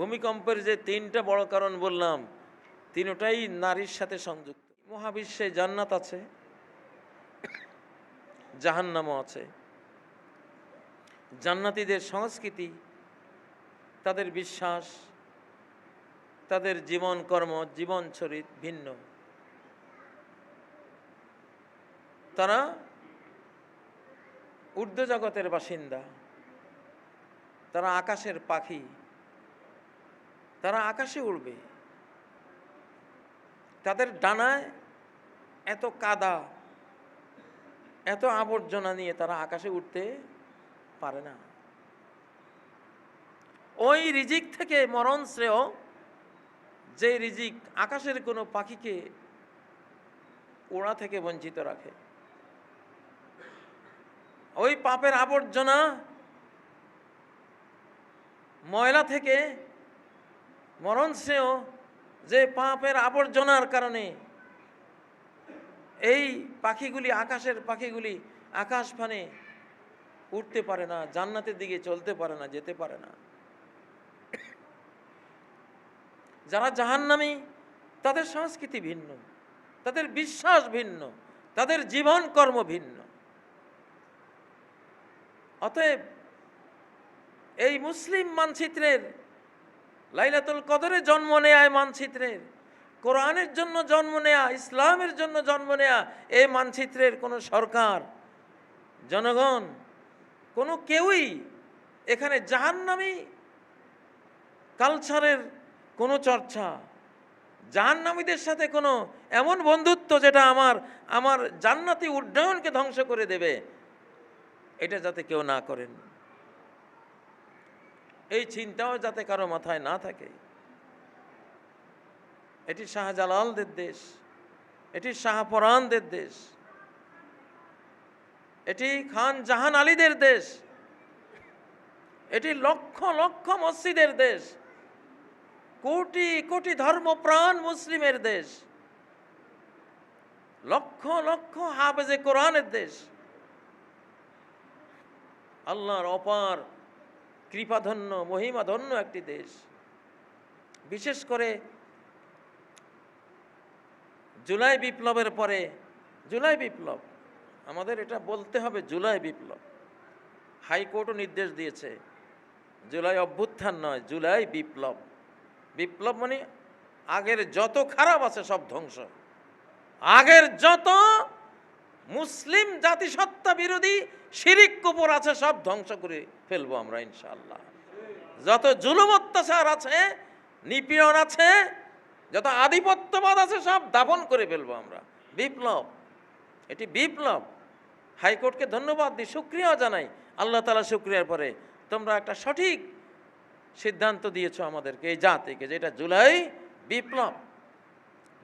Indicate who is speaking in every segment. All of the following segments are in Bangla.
Speaker 1: ভূমিকম্পের যে তিনটা বড় কারণ বললাম, তিনটাই নারীর সাথে সংযুক্ত। মহাবিশ্বে জান্নাত আছে, জাহান্নামও আছে। জান্নাতীদের সংস্কৃতি, তাদের বিশ্বাস, তাদের জীবন কর্ম, জীবন চরিত ভিন্ন। তারা ঊর্ধ্ব জগতের বাসিন্দা, তারা আকাশের পাখি। তারা আকাশে উড়বে। তাদের ডানায় এত কাদা, এত আবর্জনা নিয়ে তারা আকাশে উঠতে পারে না। ওই রিজিক থেকে মরণ শ্রেয়, যে রিজিক আকাশের কোনো পাখিকে ওড়া থেকে বঞ্চিত রাখে। ওই পাপের আবর্জনা ময়লা থেকে মরণ শ্রেয় যে পাপের আবর্জনার কারণে এই পাখিগুলি, আকাশের পাখিগুলি আকাশ ফানে উঠতে পারে না, জান্নাতের দিকে চলতে পারে না, যেতে পারে না। যারা জাহান্নামী, তাদের সংস্কৃতি ভিন্ন, তাদের বিশ্বাস ভিন্ন, তাদের জীবন কর্ম ভিন্ন। অতএব এই মুসলিম মানচিত্রের লাইলাতুল কদরে জন্ম নেয়া মানচিত্রের। কোরআনের জন্য জন্ম নেয়া, ইসলামের জন্য জন্ম নেয়া এই মানচিত্রের কোনো সরকার, জনগণ, কোনো কেউই এখানে জাহান্নামী কালচারের কোনো চর্চা, জাহান্নামীদের সাথে কোনো এমন বন্ধুত্ব যেটা আমার আমার জান্নাতি উড্ডয়নকে ধ্বংস করে দেবে, এটা যাতে কেউ না করেন। এই চিন্তাও যাতে কারও মাথায় না থাকে। এটি শাহজালালদের দেশ, এটি শাহপরানদের দেশ, এটি খান জাহান আলীদের দেশ, এটি লক্ষ লক্ষ মসজিদের দেশ, কোটি কোটি ধর্মপ্রাণ মুসলিমের দেশ, লক্ষ লক্ষ হাফেজে কোরআনের দেশ। আল্লাহর অপার কৃপাধন্য, মহিমাধন্য একটি দেশ। বিশেষ করে জুলাই বিপ্লবের পরে, জুলাই বিপ্লব, আমাদের এটা বলতে হবে জুলাই বিপ্লব। হাইকোর্টও নির্দেশ দিয়েছে, জুলাই অভ্যুত্থান নয়, জুলাই বিপ্লব। বিপ্লব মানে আগের যত খারাপ আছে সব ধ্বংস। আগের যত মুসলিম জাতিসত্তা বিরোধী শিরিক কুপুর আছে, সব ধ্বংস করে ফেলব আমরা ইনশাল্লাহ যত জুলুম অত্যাচার আছে, নিপীড়ন আছে, যত আধিপত্যবাদ আছে, সব দাপন করে ফেলব আমরা। বিপ্লব, এটি বিপ্লব। হাইকোর্টকে ধন্যবাদ দিই সুক্রিয়াও জানাই। আল্লাহ তালা সুক্রিয়ার পরে তোমরা একটা সঠিক সিদ্ধান্ত দিয়েছ আমাদেরকে, এই জাতিকে, যেটা জুলাই বিপ্লব।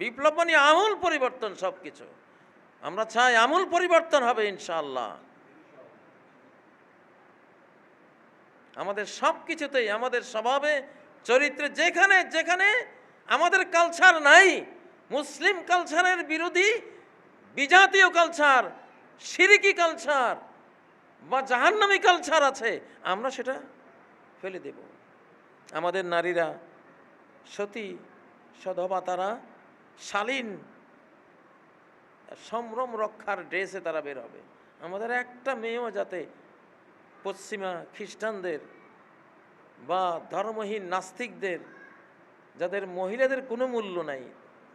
Speaker 1: বিপ্লব মানে আমূল পরিবর্তন সব কিছু আমরা চাই আমূল পরিবর্তন হবে ইনশাল্লাহ আমাদের সব কিছুতেই আমাদের স্বভাবে, চরিত্রে যেখানে যেখানে আমাদের কালচার নাই, মুসলিম কালচারের বিরোধী, বিজাতীয় কালচার সিরিকি কালচার বা জাহান্নামী কালচার আছে, আমরা সেটা ফেলে দেব। আমাদের নারীরা সতী সধবা তারা শালীন সম্ভ্রম রক্ষার ড্রেসে তারা বের হবে। আমাদের একটা মেয়েও যাতে পশ্চিমা খ্রিস্টানদের বা ধর্মহীন নাস্তিকদের, যাদের মহিলাদের কোনো মূল্য নাই,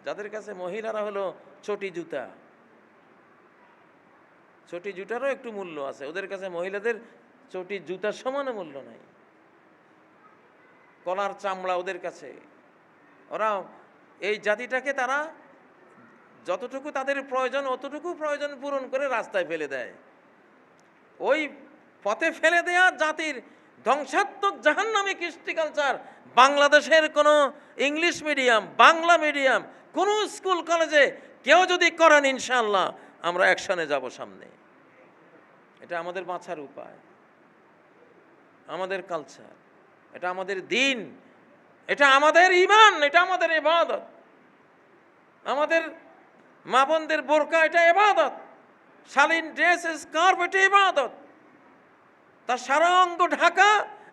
Speaker 1: যাদের কাছে মহিলারা হলো চটি জুতা। চটি জুতারও একটু মূল্য আছে, ওদের কাছে মহিলাদের চটি জুতার সমানও মূল্য নাই। কলার চামড়া ওদের কাছে। ওরা এই জাতিটাকে তারা যতটুকু তাদের প্রয়োজন, অতটুকু প্রয়োজন পূরণ করে রাস্তায় ফেলে দেয়। ওই পথে ফেলে দেয়া জাতির ধ্বংসাত্মক জাহান্নামী কৃষ্টি কালচার বাংলাদেশের কোনো ইংলিশ মিডিয়াম বাংলা মিডিয়াম কোনো স্কুল কলেজে কেউ যদি করেন ইনশাল্লাহ আমরা অ্যাকশনে যাব সামনে। এটা আমাদের বাঁচার উপায়। আমাদের কালচার এটা আমাদের দিন, এটা আমাদের ইমান এটা আমাদের ইবাদত। আমাদের মা বোনদের বোরকা, এটা এবাদত শালীন ড্রেস স্কার্ফ এটা ইবাদত। তার সারা অঙ্গ ঢাকা,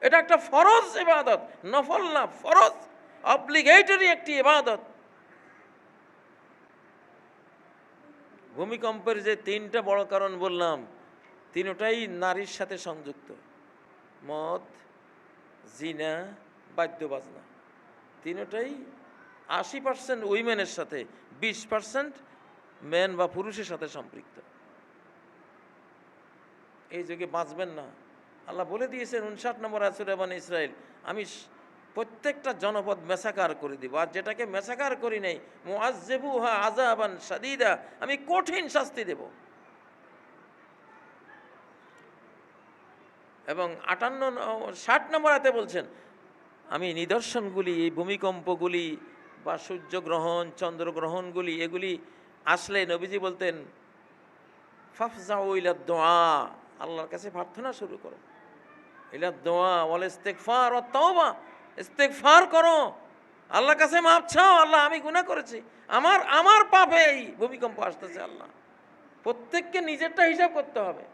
Speaker 1: এটা একটা ফরজ ইবাদত। নফল না, ফরজ অব্লিগেটরি একটি ইবাদত। ভূমিকম্পের যে তিনটা বড় কারণ বললাম, তিনটাই নারীর সাথে সংযুক্ত। মদ, জিনা, বাদ্যবাজনা। তিনটাই আশি পার্সেন্ট উইমেনের সাথে, বিশ পার্সেন্ট মেন বা পুরুষের সাথে সম্পৃক্ত। এই যুগে বাঁচবেন না। আল্লাহ বলে দিয়েছেন, উনষাট নম্বর আসুরাবান ইসরায়েল আমি প্রত্যেকটা জনপদ মেসাকার করে দিব, আর যেটাকে মেসাকার করি নাই মুআজ্জেবু হা আজাবান সাদিদা আমি কঠিন শাস্তি দেব। এবং আটান্ন ষাট নম্বর হাতে বলছেন, আমি নিদর্শনগুলি, এই ভূমিকম্পগুলি বা সূর্যগ্রহণ, চন্দ্রগ্রহণগুলি, এগুলি আসলে নবীজি বলতেন, ফাফজাউ ইলা দোয়া আল্লাহর কাছে প্রার্থনা শুরু করো। ইলা দোয়া ওয়াল ইস্তেগফার ও তওবা, ইস্তেগফার করো। আল্লাহর কাছে মাপ চাও, আল্লাহ আমি গুনাহ করেছি। আমার আমার পাপে এই ভূমিকম্প আসতেছে, আল্লাহ। প্রত্যেককে নিজেরটা হিসাব করতে হবে।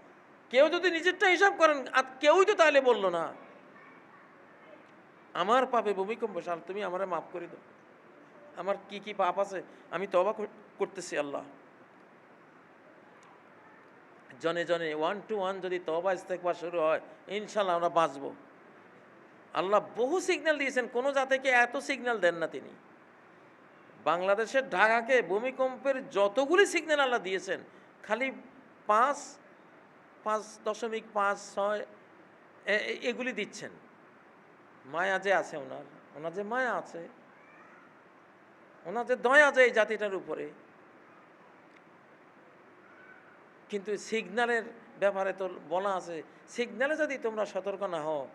Speaker 1: কেউ যদি নিজেরটা হিসাব করেন, আর কেউই তো তাহলে বলল না। আমার পাপে ভূমিকম্প সাল তুমি আমারে মাফ করে দাও। আমার কি কি পাপ আছে, আমি তবা কর- করতেছি আল্লাহ। জনে জনে ওয়ান টু ওয়ান যদি তবা ইস্তেকবার শুরু হয় ইনশাল্লাহ আমরা বাঁচবো। আল্লাহ বহু সিগন্যাল দিয়েছেন, কোনো জাতিকে এত সিগন্যাল দেন না তিনি। বাংলাদেশের ঢাকাকে ভূমিকম্পের যতগুলি সিগন্যাল আল্লাহ দিয়েছেন, খালি পাঁচ পাঁচ দশমিক পাঁচ ছয় এগুলি দিচ্ছেন। মায়া যে আছে ওনার ওনার যে মায়া আছে ওনার যে দয়া আছে এই জাতিটার উপরে। কিন্তু সিগন্যালের ব্যাপারে তো বলা আছে, সিগন্যালে যদি তোমরা সতর্ক না হও,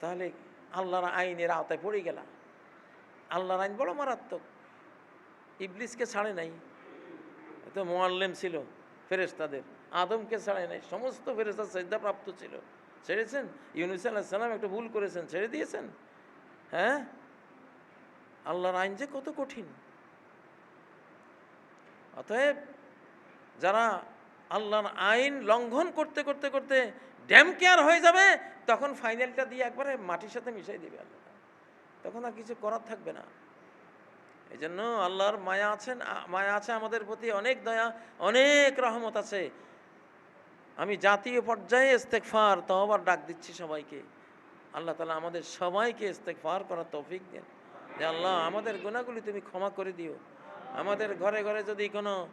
Speaker 1: তাহলে আল্লাহর আইনের আওতায় পড়ে গেলা। আল্লাহর আইন বড় মারাত্মক। ইবলিসকে ছাড়ে নাই। তো মোয়াল্লেম ছিল ফেরেস্তাদের আদমকে ছাড়ে নাই। সমস্ত ফেরেস্তা শ্রদ্ধাপ্রাপ্ত ছিল। ছেড়েছেন? ইউনুস আল্লাহ সালাম একটা ভুল করেছেন। ছেড়ে দিয়েছেন? হ্যাঁ? আল্লাহর আইন যে কত কঠিন। অতএব যারা আল্লাহর আইন লঙ্ঘন করতে করতে করতে ড্যাম কেয়ার হয়ে যাবে, তখন ফাইনালটা দিয়ে একবারে মাটির সাথে মিশাই দেবে আল্লাহ। তখন আর কিছু করার থাকবে না। এই জন্য আল্লাহর মায়া আছেন মায়া আছে আমাদের প্রতি, অনেক দয়া, অনেক রহমত আছে। আমি জাতীয় পর্যায়ে ইস্তেকফার তহবার ডাক দিচ্ছি সবাইকে। আল্লাহ তালা আমাদের সবাইকে ইস্তেকফার করার তৌফিক দেন। যে আল্লাহ, আমাদের গুণাগুলি তুমি ক্ষমা করে দিও। আমাদের ঘরে ঘরে যদি কোনো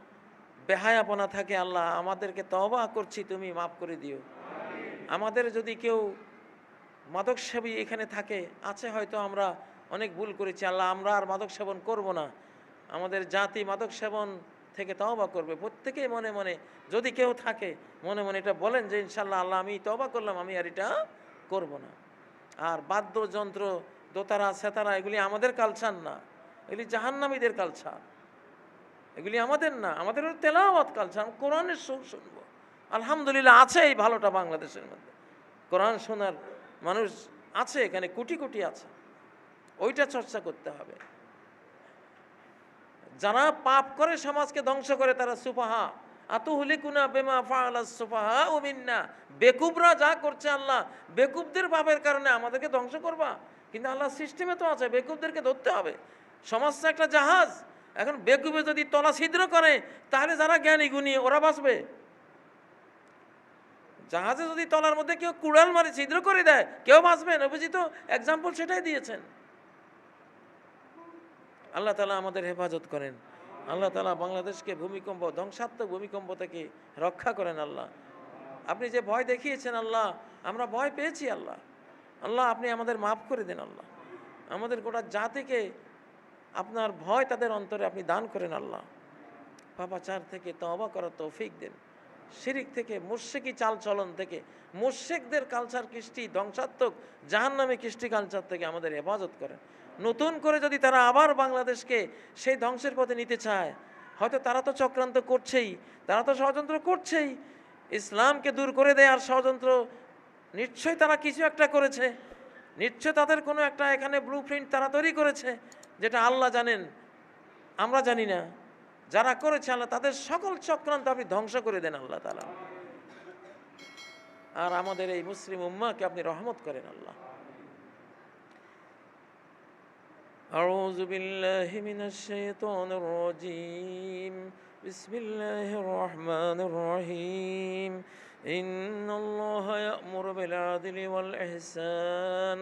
Speaker 1: বেহায়াপনা থাকে আল্লাহ, আমাদেরকে তওবা করছি, তুমি মাফ করে দিও। আমাদের যদি কেউ মাদক সেবী এখানে থাকে, আছে হয়তো আমরা অনেক ভুল করেছি, আল্লাহ, আমরা আর মাদক সেবন করব না। আমাদের জাতি মাদক সেবন থেকে তওবা করবে। প্রত্যেকেই মনে মনে, যদি কেউ থাকে, মনে মনে এটা বলেন যে ইনশাল্লাহ আল্লাহ, আমি তওবা করলাম, আমি আর এটা করব না। আর বাদ্যযন্ত্র, দোতারা, সেতারা, এগুলি আমাদের কালচার না। এগুলি জাহান্নামীদের কালচার এগুলি আমাদের না আমাদের তেলাওয়াত কালচার কোরআনের সুর শুনব। আলহামদুলিল্লাহ আছে এই ভালোটা বাংলাদেশের মধ্যে। কোরআন শোনার মানুষ আছে, এখানে কোটি কোটি আছে। ওইটা চর্চা করতে হবে। যারা পাপ করে সমাজকে ধ্বংস করে, তারা সুপাহা। আতুহলি কুনা বেমা ফাআলা সুপাহা ও বেকুবরা যা করছে আল্লাহ, বেকুবদের পাপের কারণে আমাদেরকে ধ্বংস করবা। কিন্তু আল্লাহ সিস্টেমে তো আছে, বেকুবদেরকে ধরতে হবে। সমাজ একটা জাহাজ। এখন বেকুবে যদি তলা ছিদ্র করে, তাহলে যারা জ্ঞানী গুণী, ওরা বাঁচবে। জাহাজে যদি তলার মধ্যে কেউ কুড়াল মারে, ছিদ্র করে দেয়, কেউ বাঁচবে নবীজি তো এক্সাম্পল সেটাই দিয়েছেন। আল্লাহ তালা আমাদের হেফাজত করেন। আল্লাহ তালা বাংলাদেশকে ভূমিকম্প, ধ্বংসাত্মক ভূমিকম্প থেকে রক্ষা করেন আল্লাহ। আপনি যে ভয় দেখিয়েছেন আল্লাহ, আমরা ভয় পেয়েছি আল্লাহ। আল্লাহ, আপনি আমাদের মাফ করে দেন আল্লাহ। আমাদের গোটা জাতিকে আপনার ভয় তাদের অন্তরে আপনি দান করেন আল্লাহ। পাপাচার থেকে তওবা করার তৌফিক দেন। শিরিক থেকে মুর্শেকি চাল চলন থেকে মুর্শেকদের কালচার কৃষ্টি ধ্বংসাত্মক, জাহান্নামী কৃষ্টি কালচার থেকে আমাদের হেফাজত করেন। নতুন করে যদি তারা আবার বাংলাদেশকে সেই ধ্বংসের পথে নিতে চায়, হয়তো তারা তো চক্রান্ত করছেই, তারা তো ষড়যন্ত্র করছেই। ইসলামকে দূর করে দেয় আর ষড়যন্ত্র, নিশ্চয়ই তারা কিছু একটা করেছে। নিশ্চয় তাদের কোনো একটা এখানে ব্লু প্রিন্ট তারা তৈরি করেছে। যেটা আল্লাহ জানেন, আমরা জানি না। যারা করেছে আল্লাহ, তাদের সকল চক্রান্ত আপনি ধ্বংস করে দেন আল্লাহ তালা আর আমাদের এই মুসলিম উম্মাকে আপনি রহমত করেন আল্লাহ। أعوذ بالله من الشيطان الرجيم بسم الله الرحمن الرحيم إن الله يأمر بالعدل والإحسان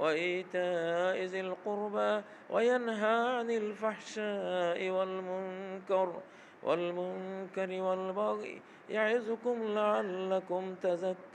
Speaker 1: وإيتاء ذي القربى وينهى عن الفحشاء والمنكر والمنكر والبغي يعظكم لعلكم تذكرون